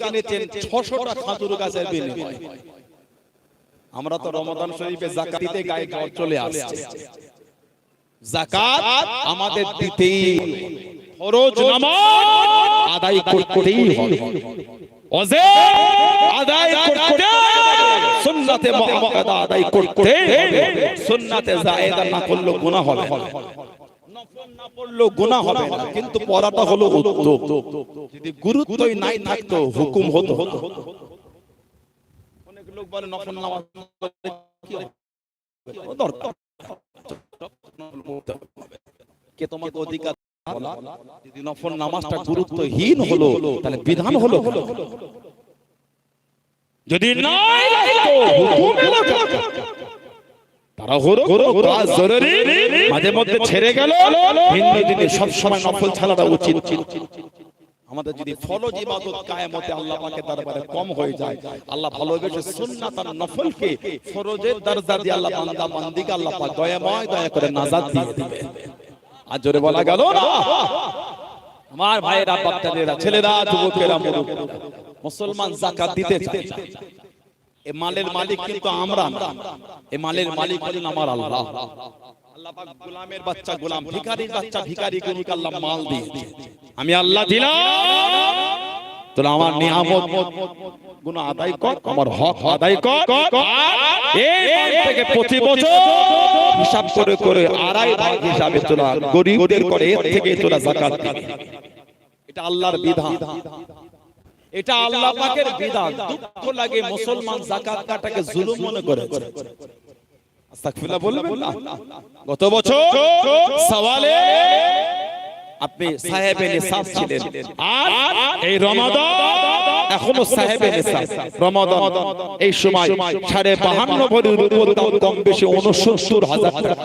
কিনেছেন ছশোটা খাজুর গাছের বিনিময়। আমরা তো রমজান শরীফে জাকাত দিতে গায়ে জ্বর চলে আসছে। জাকাত আমাদের দিতেই ফরজ নামাজ আদায় করতেই হবে। অজে আদায় করতে সুন্নাতে মুআক্কাদা আদায় করতে সুন্নাতে জায়েদা না করলে গুনাহ হবে নফল না পড়লেও গুনাহ হবে না। কিন্তু পড়াটা হলো উত্তম যদি গুরুত্বই নাই থাকতো হুকুম হতো। অনেক লোক বলে নফল নামাজ পড়লে কি হবে? ও দরকার। কে তোমাকে অধিকার যদি নফল নামাজটা গুরুত্বহীন হলো তাহলে বিধান হলো যদি নাই হুকুম এলো কেন? তারা হলো কাজ জরুরি মাঝে মধ্যে ছেড়ে গেল। ভিন্ন দিনে সব নফল ছাড়াটা উচিত। আমাদের যদি ফরজ ইবাদত কায়েমতে আল্লাহ পাকের দরবারে কম হয়ে যায় আল্লাহ ভালোবেসে সুন্নাত আর নফলকে ফরজের দরজা দিয়ে আল্লাহ বান্দা বান্দিকে আল্লাহ পাক দয়াময় দয়া করে নাজাত দিয়ে দিবে। আর জোরে বলা গেল না? আমার ভাইয়েরা ছেলেরা যুবকেরা মুরব্বীরা, মুসলমান যাকাত দিতে চায়। এ মালের মালিক কিন্তু আমরা না। এ মালের মালিক হলেন আমার আল্লাহ। আল্লাহ পাক গোলামের বাচ্চা গোলাম ভিখারির বাচ্চা ভিখারি গুলোকে আল্লাহ মাল দিয়েছে আমি আল্লাহ দিলাম। তোরা আমার নিয়ামত গুণ আদায় কর আমার হক আদায় কর। এই থেকে প্রতি বছর হিসাব করে করে আড়াই ভাগ হিসাবে তোরা গরিবদের করে এর থেকে তোরা দিবি। এটা আল্লাহর বিধান। এটা আল্লাহ পাকের বিধান। দুঃখ লাগে মুসলমান যাকাত কাটাকে জুলুম মনে করে। আস্তাগফিরুল্লাহ বলবেন না? গত বছর সওয়ালে আপনি সাহেবে নিসাব ছিলেন। আর এই রমাদান এখনও সাহেবে নিসাব। রমাদান এই সময় সাড়ে বাহান্ন ভরির উপর দাম কম বেশি উনসত্তর হাজার টাকা।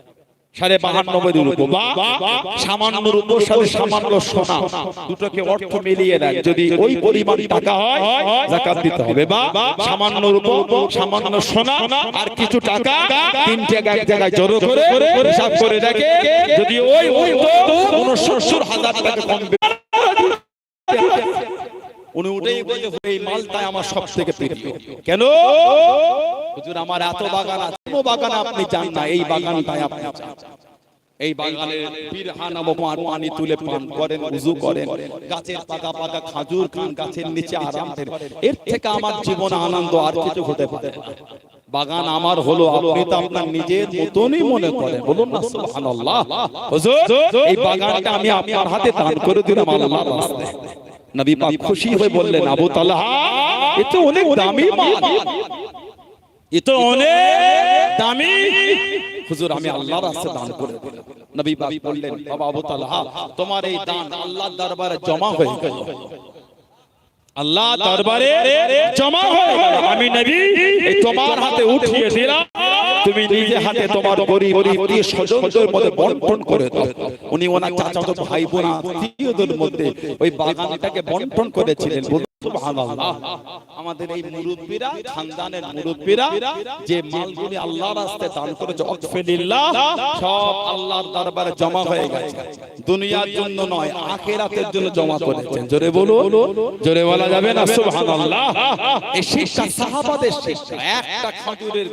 সাড়ে বাহান্নব্বই রূপ বা সামান্য রূপর সাথে সামান্য সোনা। দুটোকে অর্থ মিলিয়ে দেন যদি ওই পরিমাণ টাকা হয়, জাকাত দিতে হবে। বা সামান্য রূপ সামান্য সোনা আর কিছু টাকা তিনটে এক জায়গায় জড়ো করে হিসাব করে দেখে যদি ওই উনসত্তর হাজার টাকা কম উনি উঠেই বলে এই মালটাই আমার সব থেকে প্রিয়। কেন? হুজুর আমার এত বাগান আছে। বাগান আপনি চান না এই বাগানটাই আপনি চান। এই অবমান পানি তুলে পান করেন উজু করেন। গাছের খাজুর খান গাছের নিচে আরাম এর থেকে আমার জীবনে আনন্দ আর কিছু হতে পারে বাগান আমার হলো আপনি তো আপনার নিজের মতনই মনে করেন। বলুন না সুবহানাল্লাহ। হুজুর এই বাগানটা আমি আপনার হাতে দান করে দিলাম আল্লাহর রাস্তায় নবী পাক খুশি হয়ে বললেন আবু তালহা এ তো অনেক দামি মাল। এ তো অনেক দামি। হুজুর আমি আল্লাহর রাস্তায় দান করে নবী পাক বললেন বাবা আবু তালহা তোমার এই দান আল্লাহর দরবারে জমা হয়ে গেল। আল্লাহ দরবারে জমা হয়ে আমি নবী এই তোমার হাতে উঠিয়ে দিলাম। তুমি নিজে হাতে তোমার দিয়ে স্বজনদের মধ্যে বন্টন করে দাও। উনি ওনার চাচাতো ভাই বোন আত্মীয়দের মধ্যে ওই বাগানটাকে বন্টন করেছিলেন। আমাদের এই মুরব্বীরা খানদানের মুরব্বীরা যে মালগুলি আল্লাহর রাস্তায় দান করেছে অকফিলিল্লাহ সব আল্লাহর দরবারে জমা হয়ে গেছে। দুনিয়ার জন্য নয় আখিরাতের জন্য জমা করেছেন। জোরে বলুন। জোরে বলা যাবে না? সুবহানাল্লাহ। এই শিক্ষা সাহাবাদের শিক্ষা একটা খাজুরের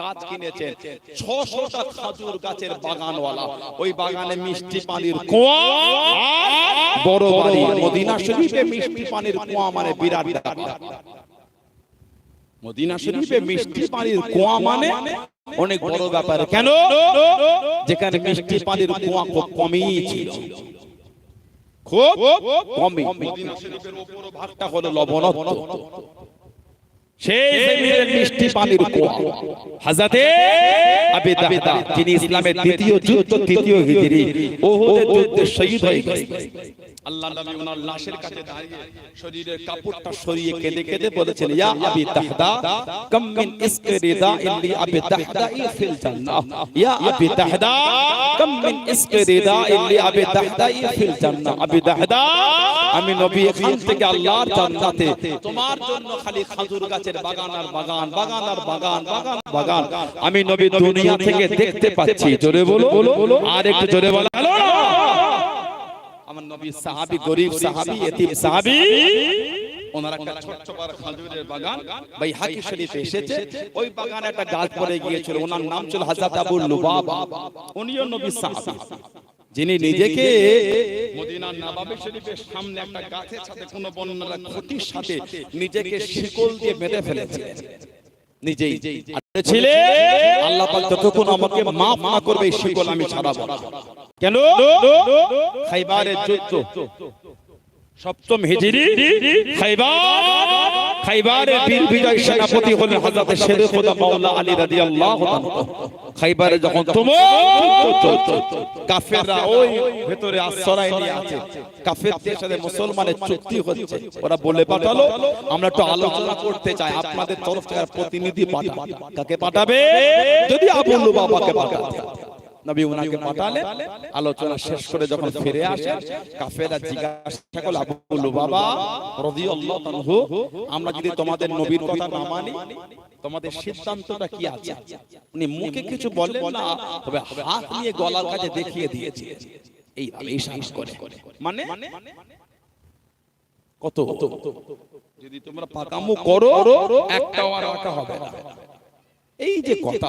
গাছ কিনেছেন। ছশোটা খাজুর গাছের বাগানওয়ালা। ওই বাগানে মিষ্টি পানির কুয়া বড় বাড়ি। মদিনা শরীফে মিষ্টি পানির কুয়া মানে বিরাট মদিনা শরীফে মিষ্টি পানির কুয়া মানে অনেক বড় ব্যাপার। কেন? যেখানে মিষ্টি পানির কুয়া খুব কমই খুব কমই। মদিনা শরীফের উপর ভাগটা হলো লবণাক্ত সেই জমিনের মিষ্টি পানির কুয়া। হাজাতে আবি দাহদা যিনি ইসলামের দ্বিতীয় যুদ্ধ তৃতীয় হিজরি ওহুদের যুদ্ধে শহীদ হয়ে গেছেন আল্লাহ নবী ওনার লাশের কাছে দাঁড়িয়ে শরীরের কাপড়টা সরিয়ে কেঁদে কেঁদে বলেছেন ইয়া আবি তাহদা কাম মিন ইসকি রিদা ইল্লি আবি তাহদা ফিল জান্নাহ। ইয়া আবি তাহদা কাম মিন ইসকি রিদা ইল্লি আবি তাহদা ফিল জান্নাহ। আবি তাহদা আমি নবী এখান থেকে আল্লাহর জান্নাতে তোমার জন্য খালি খাজুর গাছের বাগান আর বাগান বাগান আর বাগান বাগান বাগান। আমি নবী দুনিয়া থেকে দেখতে পাচ্ছি জোরে বলো আর একটু জোরে বলো আমার নবী সাহাবী গরিব সাহাবী এতিম সাহাবী। ওনার একটা ছোট্ট বড় খাজুরের বাগান ভাই হাকি শরীফে এসেছে। ওই বাগানে একটা গাছ পড়ে গিয়েছিল। ওনার নাম ছিল হযরত আবু লুবাবা। উনিও নবী সাহাবী। যিনি নিজেকে মদিনার নবাবী শরীফের সামনে একটা গাছের সাথে কোন বর্ণনা খুঁটির সাথে নিজেকে শিকল দিয়ে বেঁধে ফেলেছিলেন। নিজেই। ছিলে আল্লাহ পাক যতক্ষণ আমাকে মাফ না করবে শিকল আমি ছাড়াবো। না। কেন? খাইবারের যুদ্ধ। সপ্তম হিজরি। খাইবার? খাইবারের বীর বিজয় সেনাপতি হলেন হযরত শেরে খোদা মাওলা আলী রাদিয়াল্লাহু তাআলা। খাইবারে যখন কাফেররা ওই ভেতরে আশ্রয় নিয়ে আছে। কাফেরদের সাথে মুসলমানের চুক্তি হচ্ছে। ওরা বলে পাঠালো আমরা একটু আলোচনা করতে চাই। আপনাদের তরফ থেকে প্রতিনিধি পাঠাবে। কাকে পাঠাবে? যদি আবু লুবাবাকে পাঠাবে নবী উনাকে আলোচনা শেষ করে যখন ফিরে আসে জিজ্ঞাসা আবু আমরা যদি তোমাদের নবীর কথা না মানি, তোমাদের সিদ্ধান্তটা কি আছে? উনি মুখে কিছু বললেন না, তবে হাত নিয়ে গলার কাছে দেখিয়ে দিয়েছে। এই সাহস করে। মানে? কত? যদি তোমরা পাকামো করো একটা আর রাখা হবে না। এই যে কথা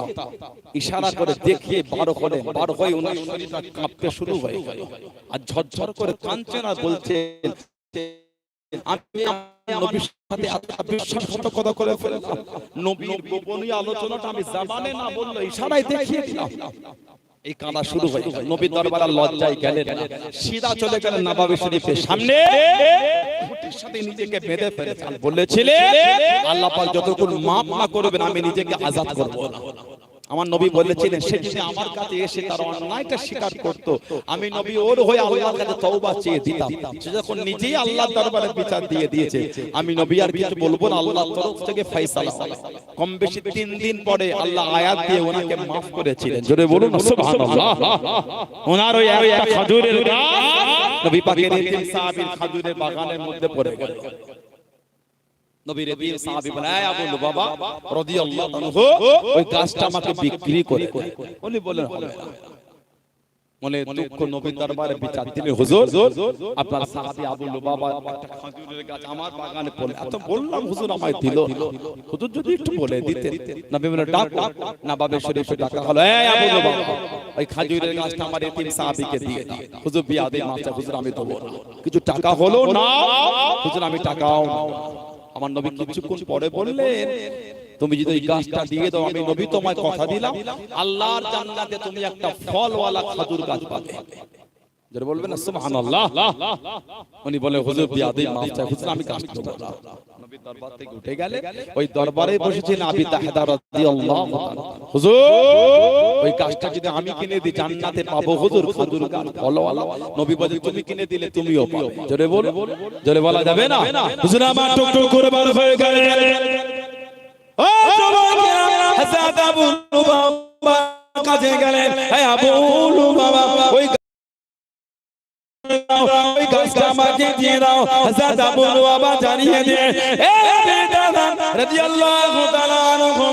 ইশারা করে দেখিয়ে বারো করে বারো হয়ে ওনার শরীরটা কাঁপতে শুরু হয়ে গেল। আর ঝরঝর করে কাঁদছেন আর বলছে আমি নবীর সাথে এত বিশ্বাসঘাতকতা করে ফেললাম? নবীর গোপনীয় আলোচনাটা আমি জাবানে না বলল ইশারায় দেখিয়ে দিলাম। এই কাঁদা শুরু হয়ে গেল। নবীর দরবারে লজ্জায় গেলেন না। সিধা চলে গেলেন নবাবী শরীফের সামনে। খুঁটির সাথে নিজেকে বেঁধে ফেলেছেন। বলেছিলেন আল্লাহ পাক যতক্ষণ মাপ না করবেন আমি নিজেকে আজাদ করব। না আমার নবী বলেছিলেন সে যদি আমার কাছে এসে তার অন্যায়টা স্বীকার করত আমি নবী ওর হয়ে আল্লাহর কাছে তওবা চেয়ে দিতাম। সে যখন নিজেই আল্লাহর দরবারে বিচার দিয়ে দিয়েছে আমি নবী আর কিছু বলব না আল্লাহর তরফ থেকে ফয়সালা কম বেশি তিন দিন পরে আল্লাহ আয়াত দিয়ে ওনাকে মাফ করেছিলেন। জোরে বলুন সুবহানাল্লাহ। ওনার ওই একটা খাজুরের গাছ নবী পাকের তিন সাহাবীর খাজুরের বাগানের মধ্যে পড়ে গেল। নবীর তিন সাহাবী বলে আবু লুবাবা রাদিয়াল্লাহু আনহু ওই গাছটা আমাকে বিক্রি করে। উনি বলেন হবে না। মনে দুঃখ নবীর দরবারে বিচার। দিলেন হুজুর আপনার সাহাবী আবু লুবাবা একটা খাজুরের গাছ আমার বাগানে পড়ে এত বললাম হুজুর আমায় দিল। হুজুর যদি একটু বলে দিতেন। নবী বলে ডাক না বাবে শরীফে ডাকা হলো। এই আবু লুবাবা ওই খাজুরের গাছটা আমার এতিম সাহাবীকে দিয়ে। দাও হুজুর বিয়া দে হুজুর আমি দেবো। কিছু টাকা হলো? না হুজুর আমি টাকাও না। আমার নবী কিছুক্ষণ পরে বললেন তুমি যদি ওই গাছটা দিয়ে দাও আমি নবী তোমায় কথা দিলাম। আল্লাহর জান্নাতে তুমি একটা ফলওয়ালা খাজুর গাছ পাবে। যারা বলবেন না সুবহানাল্লাহ উনি বলে হুজুর বিয়াদি মাফ চাই হুজুর আমি গাছ দেবো না নবী দরবার থেকে উঠে গেলে ওই দরবারে বসেছিলেন আবি তাহদা রাদিয়াল্লাহু তাআলা হুজুর ওই গাছটা যদি আমি কিনে দিই জান্নাতে পাবো হুজুর গাছ ফলওয়ালা নবী বলে তুমি কিনে দিলে তুমিও পাবে জোরে বল জোরে বলা যাবে না হুজুর আমার টুক টুক করে বার হয়ে গেলে ও যুবকেরা হযরত আবু লুবাবা কাছে গেলেন হে আবু লুবাবা ওই ওই গাছটা আমাকে দিয়ে দাও হযরত আবু লুবাবা জানিয়ে দিয়ে এ বেদাদা রাদিয়াল্লাহু তাআলা আনহু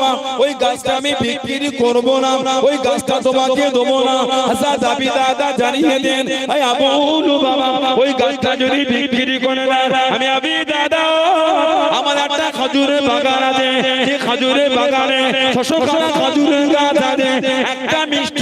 ওই গাছটা আমি বিক্রি করব না ওই গাছটা তোমাকে দেব না হযরত আবি দাদা জানিয়ে দেন হে আবু লুবাবা ওই গাছটা যদি বিক্রি করে না আমি আবি দাদা আমার একটা খাজুরের বাগান আছে সেই খাজুরের বাগানে ছশো খাজুরের গাছ আছে একটা মিষ্টি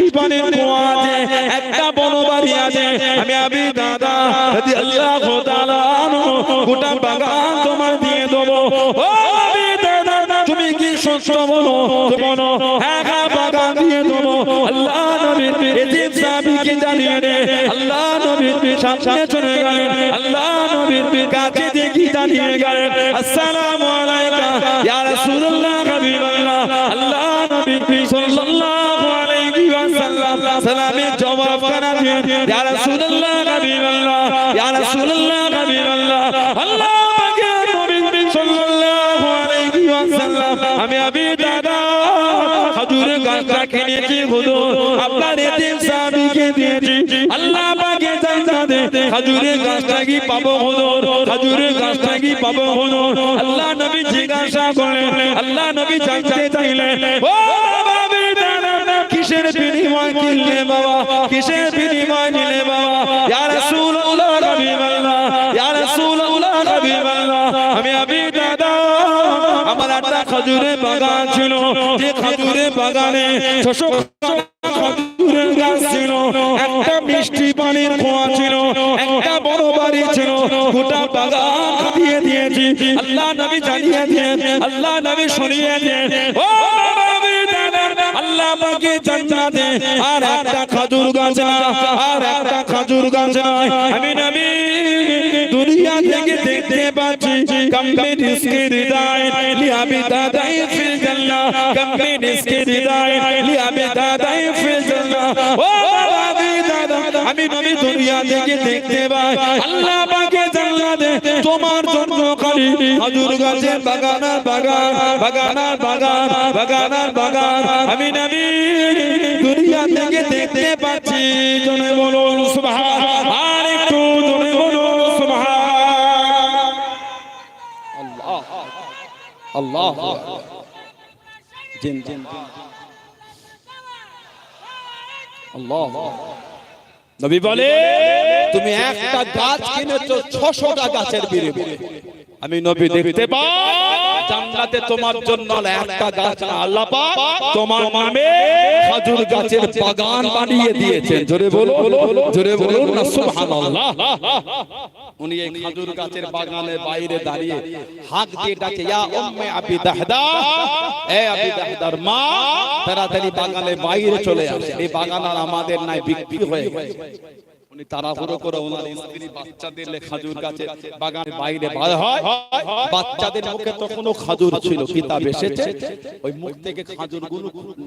সামনে চলে গেলেন। আল্লাহ নবীর কাছে দেখি জানিয়ে গেলেন। আসসালামু আলাইকা, ইয়া রাসূলুল্লাহ, হাবিবাল্লাহ। আল্লাহ নবী সাল্লাল্লাহু আলাইহি ওয়াসাল্লাম সালামের জবাব কানা দিয়ে ইয়া রাসূলুল্লাহ, হাবিবাল্লাহ, ইয়া রাসূলুল্লাহ, হাবিবাল্লাহ। আল্লাহ পাকের নবী সাল্লাল্লাহু আলাইহি ওয়াসাল্লাম, আমি আবি দাদা হুজুর গাছটা কিনেছি, হুজুর। আপনার এতিম হুজুরের গাছটা কি পাবো হুজুর হুজুরের গাছটা কি পাবো হুজুর আল্লাহ নবী জিজ্ঞাসা করলেন আল্লাহ নবী জানতে চাইলেন ও বাবা কিসের বিনিময় কিনলে বাবা কিসের বিনিময় নিলে বাবা ইয়া রাসূলুল্লাহ হাবিবাল্লাহ ইয়া রাসূলুল্লাহ হাবিবাল্লাহ আমি আবি দাদা আমার একটা খেজুরের বাগান ছিল যে খেজুরের বাগানে ছশো খেজুরের গাছ ছিল একটা মিষ্টি পানির কুয়া ছিল একটা বড় বাড়ি ছিল গোটা বাগান দিয়ে দিয়েছি। আল্লাহ নবী জানিয়ে দিয়েন, আল্লাহ নবী শুনিয়ে দিয়েন। ও আল্লাহ পাকে জান্নাতে, আর একটা খেজুর গাছ আর একটা খেজুর গাছ আমি নবী দুনিয়া থেকে দেখতে পাচ্ছি, কম্পে রিস্কে হৃদয় লিয়াবি দাদাই ফিল জান্নাহ, কম্পে রিস্কে হৃদয় লিয়াবি দাদাই ফিল জান্নাহ। ও বাবা আমি নবী দুনিয়া থেকে দেখতে পাই, আল্লাহ পাকে জান্নাতে তোমার জন্য খালি খেজুর গাছের বাগানার বাগান বাগানার বাগান বাগানার বাগান। আমি নবী দুনিয়া থেকে দেখতে পাচ্ছি জনে বলুন, সুবহান। আর একটু জনে বলুন, সুবহান। আল্লাহ। আল্লাহ। জিন জিন। আল্লাহ। নবী বলে তুমি একটা গাছ কিনেছো ছশোটা গাছের বিনিময়ে আমি নবী দেখতে পাই। জান্নাতে তোমার জন্য একটা গাছ না আল্লাহ পাক তোমার নামে খেজুর গাছের বাগান বানিয়ে দিয়েছেন। জোরে বলো জোরে বলুন না সুবহানাল্লাহ। উনি এই খেজুর গাছের বাগানের বাইরে দাঁড়িয়ে হাঁক দিয়ে ডাকে ইয়া উম্মে আবি দাহদা। এ আবি দাহদার মা তাড়াতাড়ি বাগানের বাইরে চলে আসে এই বাগান আর আমাদের নাই বিক্রি হয়ে গেছে। উনি তাড়াহুড়ো করে ওনার স্ত্রী বাচ্চাদের খাজুর গাছে বাগানের বাইরে বার হয়। বাচ্চাদের মুখে তখনও খাজুর ছিল কিতাব এসেছে ওই মুখ থেকে খাজুরগুলো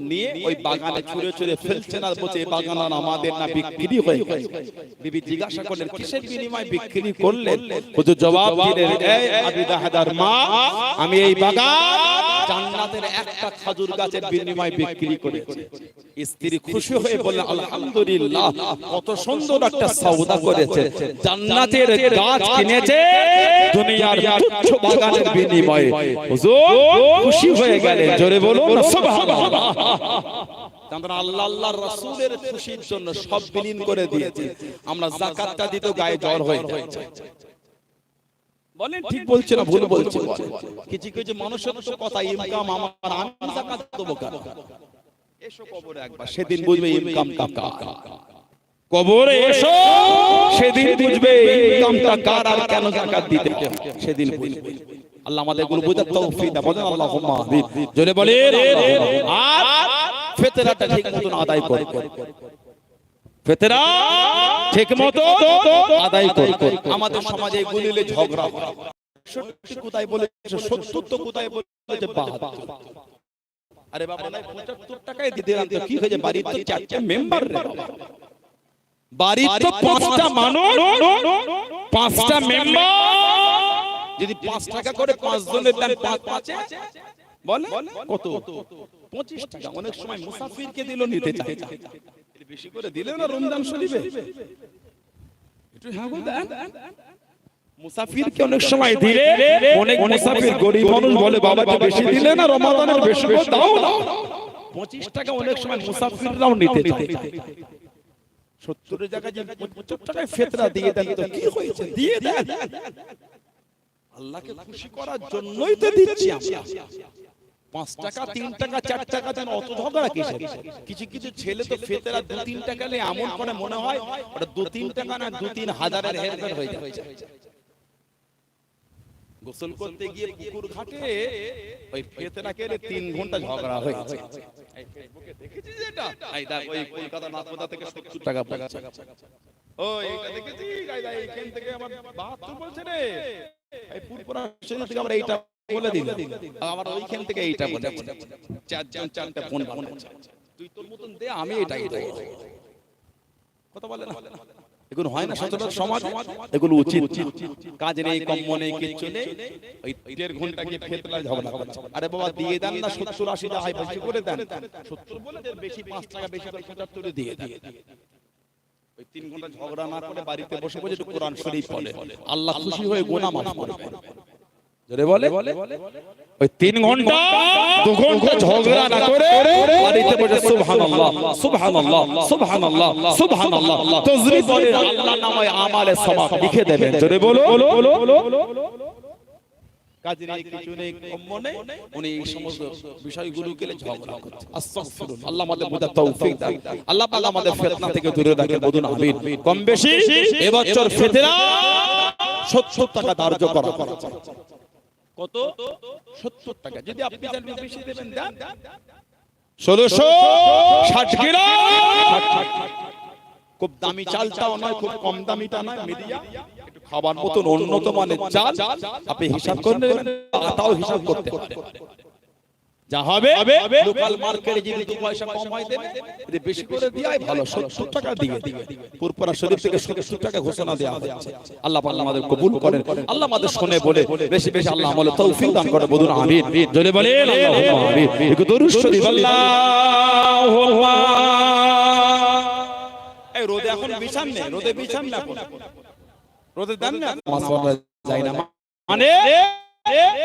নিয়ে ওই বাগানে ছুঁড়ে ছুঁড়ে ফেলছেন আর বলছে বাগান আর আমাদের না বিক্রি হয়ে গেছে। বিবি জিজ্ঞাসা করলেন কিসের বিনিময়ে বিক্রি করলেন? হুজুর জবাব দিলেন এই আবি দাহাদার মা আমি এই বাগান জান্নাতের একটা খাজুর গাছের বিনিময়ে বিক্রি করেছি স্ত্রী খুশি হয়ে বললেন আলহামদুলিল্লাহ কত সুন্দর একটা সওদা করেছে। জান্নাতের গাছ কিনেছে দুনিয়ার তুচ্ছ বাগানের বিনিময়ে। হুজুর খুশি হয়ে গেলেন জোরে বলুন সুবহানাল্লাহ। আমরা আল্লাহ আল্লাহর রাসূলের খুশির জন্য সব বিলীন করে দিয়েছি। আমরা যাকাতটা দিতে গায়ে জ্বর হয়ে যাচ্ছে বলেন ঠিক বলছে না ভুল বলছে। কিছু কিছু মানুষের তো কথা ইনকাম আমার আমি যাকাত দেবো কেন? এসো কবরে একবার। সেদিন বুঝবে ইনকামটা কার। কবরে এসো। সেদিন বুঝবে ইনকামটা কার আর কেন যাকাত দিতে সেদিন বুঝবে। আল্লাহ আমাদেরগুলো বুঝার তৌফিক দাও বলেন আল্লাহুম্মা আমিন জোরে বলেন আর ফিতরাটা ঠিক মতন আদায় করে। ফিতরা ঠিক মতো আদায় করে। আমাদের সমাজে এগুলিলে ঝগড়া। হয় সত্যি কোথায় বলেছে সত্তর তো কোথায় বলেছে বাহাত্তর। আরে বাবা নাই পঁচাত্তর টাকায় দিতে দিলাম তো কি হয়েছে? বাড়ির তো চারটে মেম্বার রে বাবা। বাড়ির তো পাঁচটা মানুষ পাঁচটা মেম্বার যদি পাঁচ টাকা করে পাঁচ জনের দেন পাঁচ পাঁচে বলে কত? পঁচিশ টাকা। অনেক সময় মুসাফিরকে দিল নিতে চাই বেশি করে দিলে না রমজান শরীফে? একটু হ্যাঁ গো দেন মুসাফিরকে অনেক সময় দিলে অনেক মুসাফির গরিব মানুষ বলে বাবা বেশি দিলে না রমাদানের বেশি দাও না। পঁচিশ টাকা অনেক সময় মুসাফিররাও নিতে সত্তরের জায়গায় যে পঁচাত্তর টাকায় ফেতরা দিয়ে দেন তো কি হয়েছে? দিয়ে দেন। আল্লাহকে খুশি করার জন্যই তো দিচ্ছি পাঁচ টাকা তিন টাকা চার টাকা যেন অত ঝগড়া কিসে কিছু কিছু ছেলে তো ফেতেরা দু তিন টাকা নিয়ে এমন করে মনে হয় ওটা দু তিন টাকা না দু তিন হাজারের হেরফের হয়ে যাচ্ছে গোসল করতে গিয়ে পুকুর ঘাটে ওই ফেতেরাকে তিন ঘণ্টা ঝগড়া হয়েছে এটা ওই কলকাতা থেকে 70 টাকা ও দেখ, এইখান থেকে আমার 72 বলছে রে। এই পুরপুরা থেকে আমরা এইটা বলে দিল আমার ওইখান থেকে এইটা বলে চারজন চারটা ফোন বানাচ্ছে। তুই তোর মতন দে, আমি এটাই দেবো। কথা বলে না? এগুলো হয় না সচেতন সমাজ এগুলো উচিত। কাজ নেই কম মনে কিচ্ছু নেই। ওই দেড় ঘন্টাকে ফেতলা ঝগড়া করছে। আরে বাবা দিয়ে দেন না সত্তর আশি টাকা বেশি করে দেন। সত্তর বলে দেন। বেশি পাঁচ টাকা বেশি করে পঁচাত্তরে দিয়ে দেন। ওই তিন ঘণ্টা ঝগড়া না করে বাড়িতে বসে বসে কোরআন শরীফ পড়ে। আল্লাহ খুশি হয়ে গোনা মাফ জোরে বলে। ওই তিন ঘণ্টা দু ঘণ্টা ঝগড়া না করে বাড়িতে বসে সুবহানাল্লাহ সুবহানাল্লাহ সুবহানাল্লাহ সুবহানাল্লাহ। তাসবিহ পড়ে আল্লাহ নামে আমালে সওয়াব লিখে দেবেন। জোরে বলো। কাজে নেই কিছু নেই কম্ম নেই উনি এই সমস্ত বিষয়গুলোকে ঝগড়া করছে। আস্তাগফিরুল্লাহ। আল্লাহ আমাদের বোঝার তৌফিক দান। আল্লাহ পাক আমাদের ফিতনা থেকে দূরে রাখে বলুন আমিন। কম বেশি এবছর ফিতনা 70 টাকা ধার্য করা। কত? 70 টাকা। যদি আপনি বেশি দেবেন দেন। 1660 গ্রাম খুব দামি চালটাও নয় খুব কম দামিটা নয় মিডিয়া। একটু খাবার মতন উন্নত মানের চাল। আপনি হিসাব করে আটাও হিসাব করতে পারেন। যা হবে লোকাল মার্কেটে যদি দু পয়সা কম হয় দেবে। বেশি করে ভালো 70 টাকা দিয়ে পুরপুরা শরীফ থেকে 70 টাকা ঘোষণা দেওয়া হচ্ছে আল্লাহ পাক আমাদের কবুল করেন। আল্লাহ আমাদের শুনে বলে বেশি বেশি আল্লাহ আমলে তৌফিক দান করে। আমিন। একটু দরুদ শরীফ আল্লাহু। এই রোদে এখন বিছান নেই রোদে বিছান না এখন। রোদে দেন না। নামাজ পড়া যায় না মানে?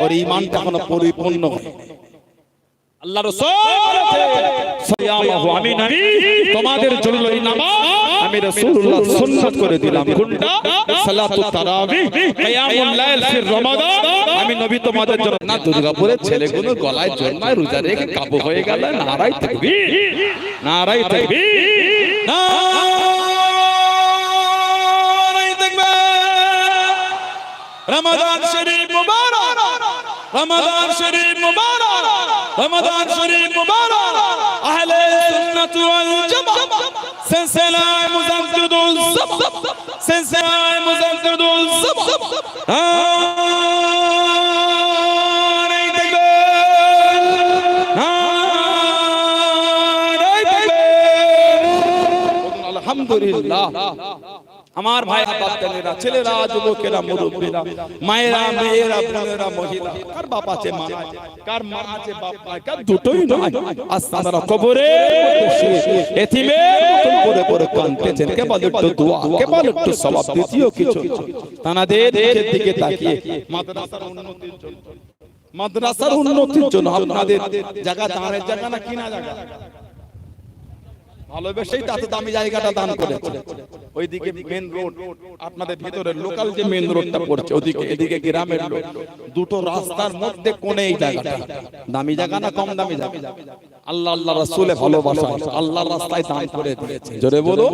ওর ঈমানটা এখনও পরিপূর্ণ। হয়নি আল্লাহ রাসূল আমি নবী তোমাদের জন্য এই নামাজ আমি রাসূলুল্লাহ সুন্নাত করে দিলাম। কোনটা? সালাতু তারাবি কিয়ামুল লাইল ফি রমাদান। আমি নবী তোমাদের জন্য না দুর্গাপুরের ছেলেগুলো গলায় জন্মায় রোজা রেখে কাবু হয়ে গেল নারাই তাকবীর। নারাই তাকবীর। নারাই তাকবীর। রমাদান শরীফ মুবারক। রমাদান শরীফ মুবারক। রমাদান শরীফ মুবারক। আহলে সুন্নাত ওয়াল জামাত। সিলসিলায়ে মুজাদ্দিদুল সাব সিলসিলায়ে মুজাদ্দিদুল সাব আলহামদুলিল্লাহ। আমার ভাই বাচ্চারা ছেলেরা যুবকেরা মুরব্বীরা মায়েরা মেয়েরা বোনেরা মহিলা কার বাপ আছে মা কার মা আছে বাপ নাই কার দুটোই নয় কবরে মতন করে করে কাঁদতেছেন কেবল একটু দোয়া কেবল একটু সওয়াব দ্বিতীয় কিছু তানাদের দিকে তাকিয়ে মাদ্রাসার উন্নতির জন্য মাদ্রাসার উন্নতির জন্য আপনাদের জায়গা দাঁড়ের জায়গা না কিনা জায়গা ভালোবেসেই তো এত দামি জায়গাটা দান করেছে। ওইদিকে মেন রোড আপনাদের ভিতরে লোকাল যে মেন রোডটা পড়ছে ওদিকে এদিকে গ্রামের রোড দুটো রাস্তার মধ্যে কোনে এই জায়গাটা। দামি জায়গা না কম দামি জায়গা? আল্লাহ আল্লাহ রাসূলে ভালোবাসা আল্লাহর রাস্তায় দান করে দিয়েছে। জোরে বলো।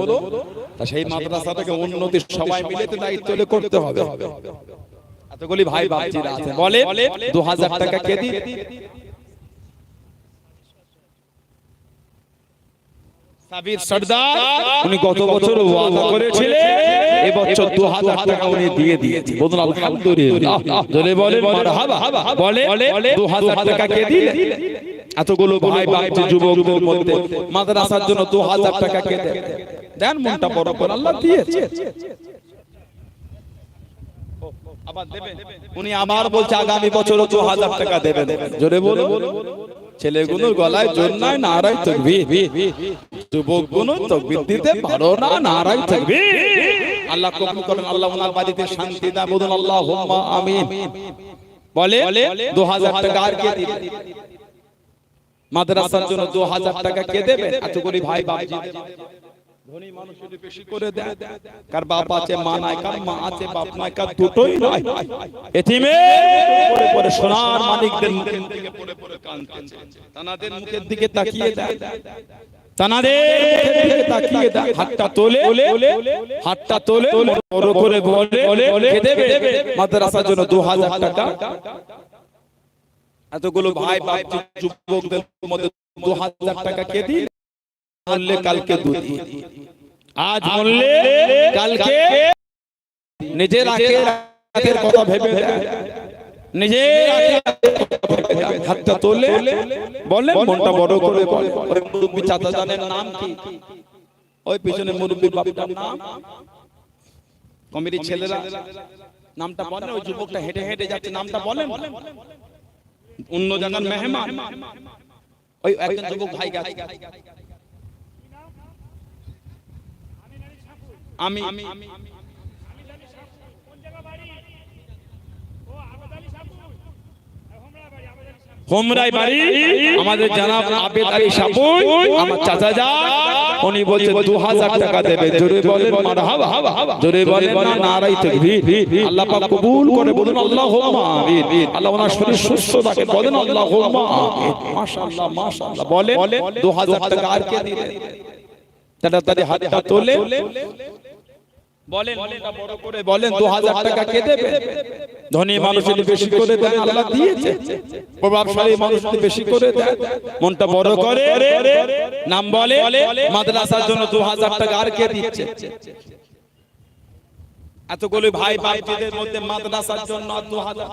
তা সেই মাদ্রাসাটাকে উন্নতি সবাই মিলে দায়িত্ব করতে হবে। এতগুলি ভাই বাপজিরা আছে বলে 2000 টাকা কে দিই সাবির সর্দার উনি গত বছর ওয়াদা করেছিলেন? এবছর 2000 টাকা উনি দিয়ে দিয়েছে বলুন আলহামদুলিল্লাহ। জলে বলে মারহাবা বলে 2000 টাকা কে দিলেন? এতগুলো ভাই বাচ্চা যুবকদের মধ্যে মাদ্রাসার জন্য 2000 টাকা কে দেন? দেন? মনটা বড় করে। আল্লাহ দিয়েছে। আবার দেবেন? উনি আমার বলছে আগামী বছরও 2000 টাকা দেবেন। জোরে বলো ছেলেগুলোর গলায় নাই নারাই যুবক যুবকগুলো তকবির। দিতে পারো না নারাই থাকবি আল্লাহ কবুল করেন আল্লাহ ওনার বাড়িতে শান্তি দা বলুন আল্লাহুম্মা আমিন। বলে 2000 টাকা আর কে দিবে? মাদ্রাসার জন্য 2000 টাকা কে দেবে? এতগুলি ভাই বাপজি ধনী মানুষ যদি বেশি করে দেয় কার বাপ আছে মা নাই কার মা আছে বাপ নাই কার দুটোই নয় এতিমে পরে পরে সোনার মালিকদের মুখের দিকে পরে পরে কাঁদতেছে তানাদের মুখের দিকে তাকিয়ে দেয়। তানাদের মুখের দিকে তাকিয়ে দেয়। হাতটা তোলে হাতটা তোলে বড় করে বলে দেবে মাদ্রাসার জন্য 2000 টাকা। এতগুলো ভাই বাপ যুবকদের মধ্যে 2000 টাকা কে দিন বললে কালকে দুধ। আজ বললে কালকে নিজের আখের কথা ভেবে। নিজে হাতটা তোলে বলেন মনটা বড় করে বলে। মুরব্বী চাচা জানেন নাম কি? ওই পিছনে মুরব্বীর বাপটার নাম? কমিটির ছেলেরা নামটা বলেন ওই যুবকটা হেঁটে হেঁটে যাচ্ছে নামটা বলেন। অন্য জায়গার মেহমান। ওই একজন যুবক ভাই গেছে। আমি হোমরাই বাড়ি আমাদের জানাব আবেদ আলী সাপুই আমার চাচা যা। উনি বলছে দু হাজার টাকা দেবে। জোরে বলেন মারহাবা জোরে বলেন নারাই তাকবীর। আল্লাহ পাক কবুল করে বলুন আল্লাহুম্মা আমিন। আল্লাহ ওনার শরীর সুস্থ রাখে বলেন আল্লাহুম্মা। আমিন মাশাআল্লাহ মাশাআল্লাহ। বলেন 2000 টাকা আর কে দিবে? তাড়াতাড়ি হাতটা তোলে। বলেন মনটা বড় করে বলেন 2000 টাকা কে দেবে ধনী মানুষের বেশি করে দেন আল্লাহ দিয়েছে। প্রভাবশালী মানুষকে বেশি করে দেন। মনটা বড় করে। নাম বলে মাদ্রাসার জন্য 2000 টাকা আর কে দিচ্ছে? এতগুলো ভাই ভাইদের মধ্যে মাদ্রাসার জন্য 2000